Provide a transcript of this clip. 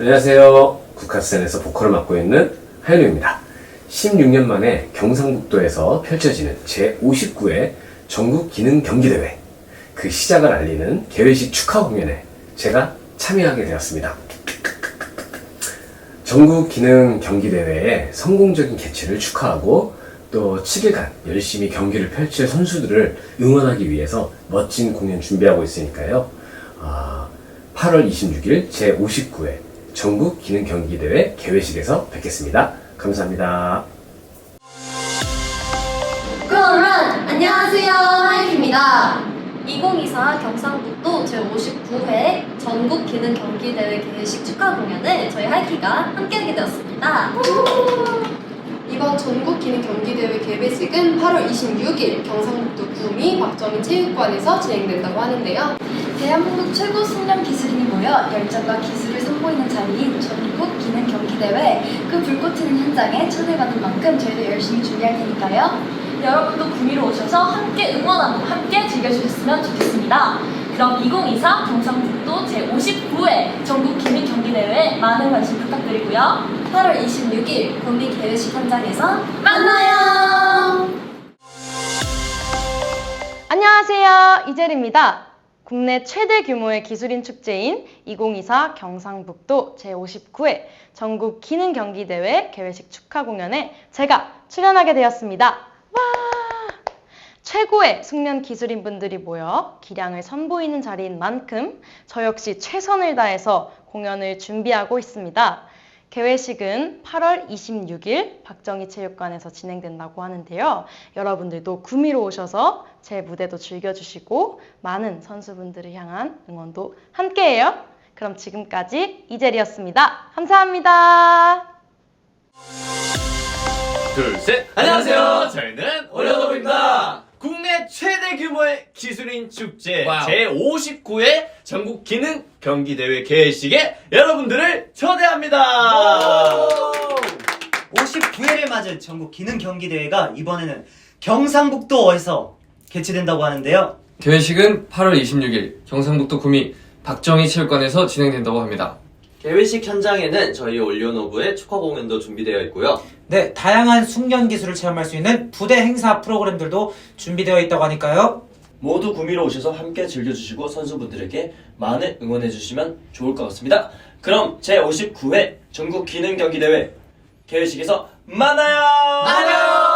안녕하세요. 국카센에서 보컬을 맡고 있는 하현우입니다. 16년 만에 경상북도에서 펼쳐지는 제59회 전국 기능 경기대회 그 시작을 알리는 개회식 축하 공연에 제가 참여하게 되었습니다. 전국 기능 경기대회의 성공적인 개최를 축하하고 또 7일간 열심히 경기를 펼칠 선수들을 응원하기 위해서 멋진 공연 준비하고 있으니까요. 아, 8월 26일 제59회 전국 기능 경기 대회 개회식에서 뵙겠습니다. 감사합니다. 그럼 안녕하세요 하이입니다 2024 경상북도 제59회 전국 기능 경기 대회 개회식 축하 공연을 저희 하이키가 함께하게 되었습니다. 이번 전국 기능 경기대회 개회식은 8월 26일 경상북도 구미 박정희 체육관에서 진행된다고 하는데요 대한민국 최고 숙련 기술 모여 열정과 기술을 선보이는 자리인 전국 기능 경기대회 그 불꽃 튀는 현장에 초대받은 만큼 저희도 열심히 준비할 테니까요. 여러분도 구미로 오셔서 함께 응원하고 함께 즐겨주셨으면 좋겠습니다. 그럼 2024 경상북도 제59회 전국 기능 경기대회에 많은 관심 부탁드리고요. 8월 26일 구미 개회식 현장에서 만나요. 안녕하세요. 이재리입니다. 국내 최대 규모의 기술인 축제인 2024 경상북도 제59회 전국 기능 경기 대회 개회식 축하 공연에 제가 출연하게 되었습니다. 와! 최고의 숙련 기술인 분들이 모여 기량을 선보이는 자리인 만큼 저 역시 최선을 다해서 공연을 준비하고 있습니다. 개회식은 8월 26일 박정희 체육관에서 진행된다고 하는데요. 여러분들도 구미로 오셔서 제 무대도 즐겨주시고 많은 선수분들을 향한 응원도 함께해요. 그럼 지금까지 이재리였습니다. 감사합니다. 둘, 셋! 안녕하세요! 저희는 올려노브입니다! 국내 최대 규모의 기술인 축제 제59회 전국 기능 경기 대회 개회식에 여러분들을 초대합니다! 59회를 맞은 전국 기능 경기 대회가 이번에는 경상북도에서 개최된다고 하는데요. 개회식은 8월 26일 경상북도 구미 박정희 체육관에서 진행된다고 합니다. 개회식 현장에는 저희 올리오노브의 축하 공연도 준비되어 있고요. 네, 다양한 숙련 기술을 체험할 수 있는 부대 행사 프로그램들도 준비되어 있다고 하니까요. 모두 구미로 오셔서 함께 즐겨주시고 선수분들에게 많은 응원해주시면 좋을 것 같습니다. 그럼 제59회 전국 기능 경기대회 개회식에서 만나요! 안녕!